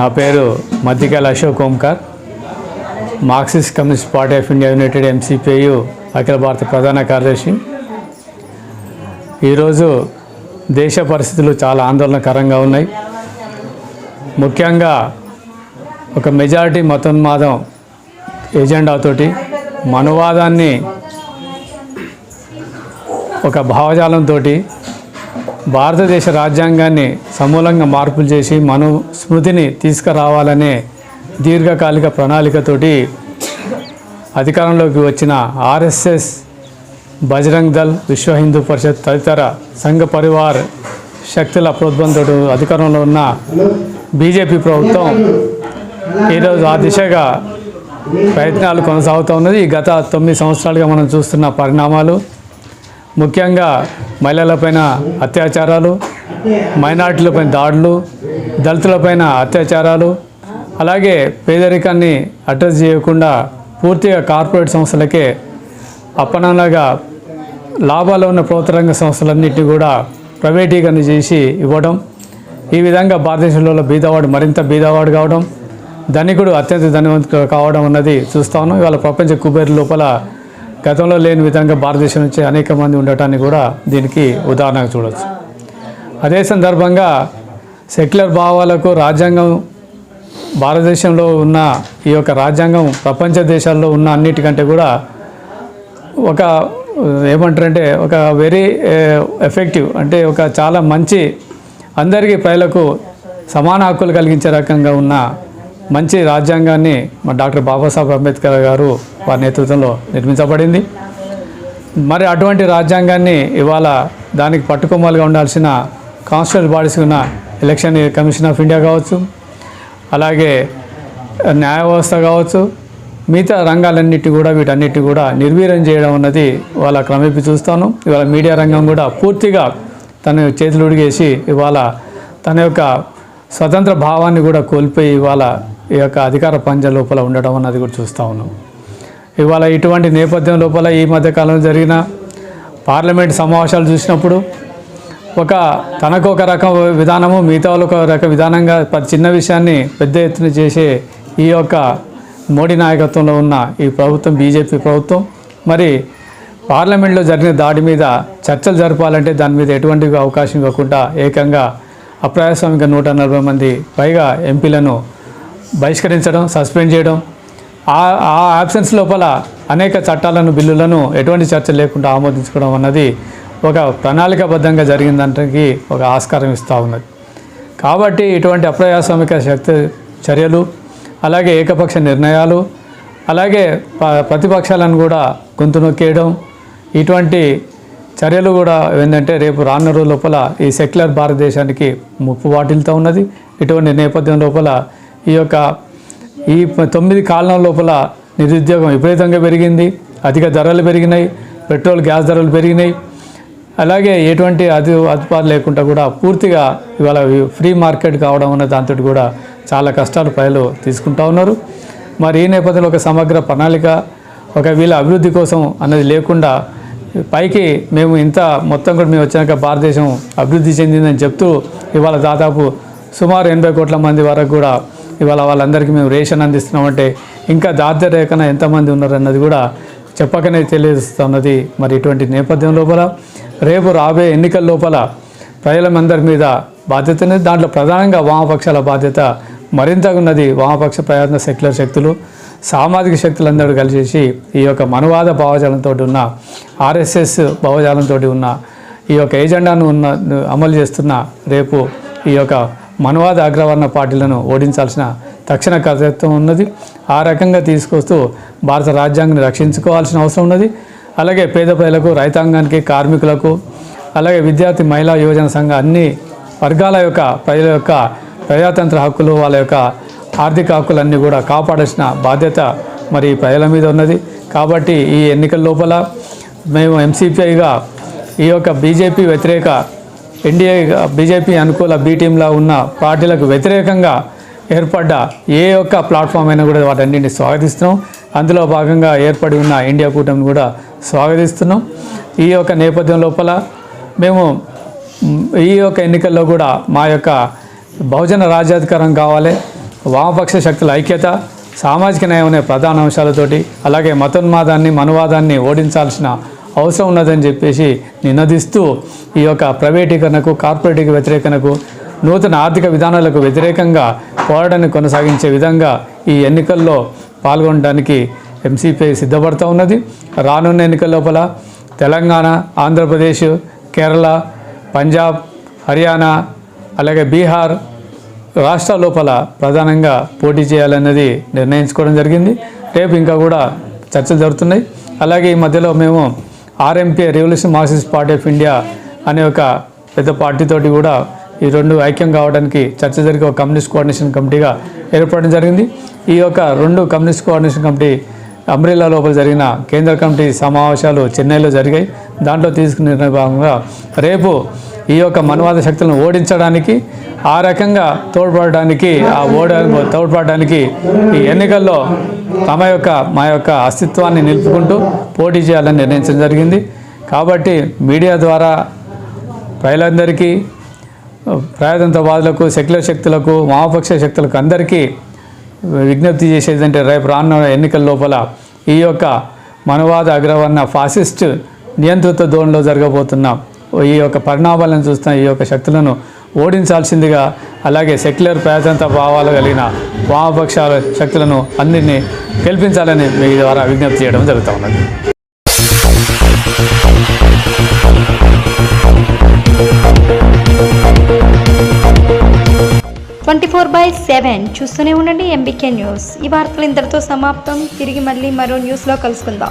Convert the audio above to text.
నా పేరు Madhyakala Ashok Omkar. Marxist Communist Party of India United MCPU అఖిల భారత ప్రధాన కార్యదర్శి. ఈరోజు దేశ పరిస్థితులు చాలా ఆందోళనకరంగా ఉన్నాయి. ముఖ్యంగా ఒక మెజారిటీ మతోన్మాదం ఎజెండాతోటి మనువాదాన్ని ఒక భావజాలంతో భారతదేశ రాజ్యాంగాన్ని సమూలంగా మార్పులు చేసి మనుస్మృతిని తీసుకురావాలనే దీర్ఘకాలిక ప్రణాళికతోటి అధికారంలోకి వచ్చిన ఆర్ఎస్ఎస్ బజరంగ్ దళ్ విశ్వ హిందూ పరిషత్ తదితర సంఘ పరివార్ శక్తుల ప్రోద్బంతో అధికారంలో ఉన్న బీజేపీ ప్రభుత్వం ఈరోజు ఆ దిశగా ప్రయత్నాలు కొనసాగుతూ ఉన్నది. గత తొమ్మిది సంవత్సరాలుగా మనం చూస్తున్న పరిణామాలు ముఖ్యంగా మహిళలపైన అత్యాచారాలు మైనార్టీలపైన దాడులు దళితులపైన అత్యాచారాలు అలాగే పేదరికాన్ని అడ్రస్ చేయకుండా పూర్తిగా కార్పొరేట్ సంస్థలకే అప్పనంలాగా లాభాలు ఉన్న ప్రభుత్వ రంగ సంస్థలన్నింటినీ కూడా ప్రైవేటీకరణ చేసి ఇవ్వడం ఈ విధంగా భారతదేశంలో బీదవాడు మరింత బీదవాడు కావడం ధనికుడు అత్యంత ధనవంతుడు కావడం అన్నది చూస్తా ఇవాళ ప్రపంచ కుబేరు లోపల గతంలో లేని విధంగా భారతదేశం నుంచి అనేక మంది ఉండటాన్ని కూడా దీనికి ఉదాహరణగా చూడవచ్చు అదే సందర్భంగా సెక్యులర్ భావాలకు రాజ్యాంగం భారతదేశంలో ఉన్న ఈ యొక్క రాజ్యాంగం ప్రపంచ దేశాల్లో ఉన్న అన్నిటికంటే కూడా ఒక ఏమంటారంటే ఒక వెరీ ఎఫెక్టివ్ అంటే ఒక చాలా మంచి అందరికీ ప్రజలకు సమాన హక్కులు కలిగించే రకంగా ఉన్న మంచి రాజ్యాంగాన్ని మా డాక్టర్ బాబాసాహెబ్ అంబేద్కర్ గారు వారి నేతృత్వంలో నిర్మించబడింది. మరి అటువంటి రాజ్యాంగాన్ని ఇవాళ దానికి పట్టుకొమ్మలుగా ఉండాల్సిన కాన్స్టిట్యూషన్ బాడీస్ ఉన్న ఎలక్షన్ కమిషన్ ఆఫ్ ఇండియా కావచ్చు అలాగే న్యాయ వ్యవస్థ కావచ్చు మిగతా రంగాలన్నిటి కూడా వీటన్నిటి కూడా నిర్వీర్యం చేయడం అన్నది వాళ్ళ క్రమేపీ చూస్తాను. ఇవాళ మీడియా రంగం కూడా పూర్తిగా తన చేతులు ఉడిగేసి ఇవాళ తన యొక్క స్వతంత్ర భావాన్ని కూడా కోల్పోయి ఇవాళ ఈ యొక్క అధికార పంజ లోపల ఉండడం అన్నది కూడా చూస్తూ ఉన్నాం. ఇవాళ ఇటువంటి నేపథ్యం లోపల ఈ మధ్య కాలంలో జరిగిన పార్లమెంట్ సమావేశాలు చూసినప్పుడు ఒక తనకు ఒక రకం విధానము మిగతా వాళ్ళు ఒక రకం విధానంగా చిన్న విషయాన్ని పెద్ద ఎత్తున చేసే ఈ యొక్క మోడీ నాయకత్వంలో ఉన్న ఈ ప్రభుత్వం బీజేపీ ప్రభుత్వం. మరి పార్లమెంట్లో జరిగిన దాడి మీద చర్చలు జరపాలంటే దాని మీద ఎటువంటి అవకాశం ఇవ్వకుండా ఏకంగా అప్రజాస్వామిక నూట నలభై మంది పైగా ఎంపీలను బహిష్కరించడం సస్పెండ్ చేయడం ఆ ఆ ఆబ్సెన్స్ లోపల అనేక చట్టాలను బిల్లులను ఎటువంటి చర్చ లేకుండా ఆమోదించుకోవడం అన్నది ఒక ప్రణాళికాబద్ధంగా జరిగిందంటే ఒక ఆస్కారం ఇస్తూ ఉన్నది. కాబట్టి ఇటువంటి అప్రజాస్వామిక శక్తి చర్యలు అలాగే ఏకపక్ష నిర్ణయాలు అలాగే ప- ప్రతిపక్షాలను కూడా గొంతు నొక్కేయడం ఇటువంటి చర్యలు కూడా ఏంటంటే రేపు రానున్న రోజు లోపల ఈ సెక్యులర్ భారతదేశానికి ముప్పు వాటిల్తో ఉన్నది. ఇటువంటి నేపథ్యం లోపల ఈ యొక్క ఈ తొమ్మిది కాలం లోపల నిరుద్యోగం విపరీతంగా పెరిగింది. అధిక ధరలు పెరిగినాయి. పెట్రోల్ గ్యాస్ ధరలు పెరిగినాయి. అలాగే ఎటువంటి అది అదుపాలు లేకుండా కూడా పూర్తిగా ఇవాళ ఫ్రీ మార్కెట్ కావడం అన్న దాంతో కూడా చాలా కష్టాలు ప్రజలు తీసుకుంటా ఉన్నారు. మరి ఈ నేపథ్యంలో ఒక సమగ్ర ప్రణాళిక ఒక వీళ్ళ అభివృద్ధి కోసం అన్నది లేకుండా పైకి మేము ఇంత మొత్తం కూడా మేము వచ్చినాక భారతదేశం అభివృద్ధి చెందిందని చెప్తూ ఇవాళ దాదాపు సుమారు ఎనభై కోట్ల మంది వరకు కూడా ఇవాళ వాళ్ళందరికీ మేము రేషన్ అందిస్తున్నామంటే ఇంకా దారిద్ర్య రేఖన ఎంతమంది ఉన్నారన్నది కూడా చెప్పకనే తెలియజేస్తున్నది మరి ఇటువంటి నేపథ్యం లోపల. రేపు రాబోయే ఎన్నికల లోపల ప్రజలందరి మీద బాధ్యత అనేది దాంట్లో ప్రధానంగా వామపక్షాల బాధ్యత మరింతగా ఉన్నది. వామపక్ష ప్రయత్న సెక్యులర్ శక్తులు సామాజిక శక్తులందరూ కలిసేసి ఈ యొక్క మనువాద భావజాలంతో ఉన్న ఆర్ఎస్ఎస్ భావజాలంతో ఉన్న ఈ యొక్క ఏజెండాను ఉన్న అమలు చేస్తున్న రేపు ఈ యొక్క మనువాద అగ్రవర్ణ పార్టీలను ఓడించాల్సిన తక్షణ కర్తృత్వం ఉన్నది. ఆ రకంగా తీసుకొస్తూ భారత రాజ్యాంగాన్ని రక్షించుకోవాల్సిన అవసరం ఉన్నది. అలాగే పేద ప్రజలకు రైతాంగానికి కార్మికులకు అలాగే విద్యార్థి మహిళా యువజన సంఘ అన్ని వర్గాల యొక్క ప్రజల యొక్క ప్రజాతంత్ర హక్కులు వాళ్ళ యొక్క ఆర్థిక హక్కులన్నీ కూడా కాపాడాల్సిన బాధ్యత మరి ప్రజల మీద ఉన్నది. కాబట్టి ఈ ఎన్నికల లోపల మేము ఎంసీపీఐగా ఈ యొక్క బీజేపీ వ్యతిరేక ఎన్డీఏ బీజేపీ అనుకూల బీ టీంలో ఉన్న పార్టీలకు వ్యతిరేకంగా ఏర్పడ్డ ఏ ఒక్క ప్లాట్ఫామ్ అయినా కూడా వాటన్నింటినీ స్వాగతిస్తున్నాం. అందులో భాగంగా ఏర్పడి ఉన్న ఇండియా కూటమిని కూడా స్వాగతిస్తున్నాం. ఈ యొక్క నేపథ్యం లోపల మేము ఈ యొక్క ఎన్నికల్లో కూడా మా యొక్క బహుజన రాజ్యాధికారం కావాలి వామపక్ష శక్తుల ఐక్యత సామాజిక న్యాయం అనే ప్రధాన అంశాలతోటి అలాగే మతోన్మాదాన్ని మనువాదాన్ని ఓడించాల్సిన అవసరం ఉన్నదని చెప్పేసి నినదిస్తూ ఈ యొక్క ప్రైవేటీకరణకు కార్పొరేట్ వ్యతిరేకనకు నూతన ఆర్థిక విధానాలకు వ్యతిరేకంగా పోరాటాన్ని కొనసాగించే విధంగా ఈ ఎన్నికల్లో పాల్గొనడానికి ఎంసీపీ సిద్ధపడుతూ ఉన్నది. రానున్న ఎన్నికల లోపల తెలంగాణ ఆంధ్రప్రదేశ్ కేరళ పంజాబ్ హర్యానా అలాగే బీహార్ రాష్ట్ర లోపల ప్రధానంగా పోటీ చేయాలన్నది నిర్ణయించుకోవడం జరిగింది. రేపు ఇంకా కూడా చర్చలు జరుగుతున్నాయి. అలాగే ఈ మధ్యలో మేము RMP revolution Marxist party of India అనే ఒక పెద్ద పార్టీతోటి కూడా ఈ రెండు ఐక్యం కావడానికి చర్చ జరిగే ఒక కమ్యూనిస్ట్ కోఆర్డినేషన్ కమిటీగా ఏర్పడడం జరిగింది. ఈ యొక్క రెండు కమ్యూనిస్ట్ కోఆర్డినేషన్ కమిటీ అంబ్రెల్లా లోపల జరిగిన కేంద్ర కమిటీ సమావేశాలు చెన్నైలో జరిగాయి. దాంట్లో తీసుకున్న నిర్ణయ భాగంగా రేపు ఈ యొక్క మనవాద శక్తులను ఓడించడానికి ఆ రకంగా తోడ్పడడానికి ఆ ఓడ తోడ్పడడానికి ఈ ఎన్నికల్లో తమ యొక్క మా యొక్క అస్తిత్వాన్ని నిలుపుకుంటూ పోటీ చేయాలని నిర్ణయించడం జరిగింది. కాబట్టి మీడియా ద్వారా ప్రజలందరికీ ప్రజాతంత్రవాదులకు సెక్యులర్ శక్తులకు వామపక్ష శక్తులకు అందరికీ విజ్ఞప్తి చేసేది అంటే రేపు రానున్న ఎన్నికల లోపల ఈ యొక్క మనవాద అగ్రవర్ణ ఫాసిస్ట్ నియంత్రిత ధోరణిలో జరగబోతున్న ఈ యొక్క పరిణామాలను చూస్తున్న ఈ యొక్క శక్తులను ఓడించాల్సిందిగా అలాగే సెక్యులర్ ప్రజాతంత్ర భావాలు కలిగిన వామపక్షాల శక్తులను అన్నింటినీ గెలిపించాలని మీ ద్వారా విజ్ఞప్తి చేయడం జరుగుతూ ఉన్నది. ట్వంటీ ఫోర్ బై సెవెన్ చూస్తూనే ఉండండి ఎంబీకే న్యూస్. ఈ వార్తలు ఇంతటితో సమాప్తం. తిరిగి మళ్ళీ మరో న్యూస్లో కలుసుకుందాం.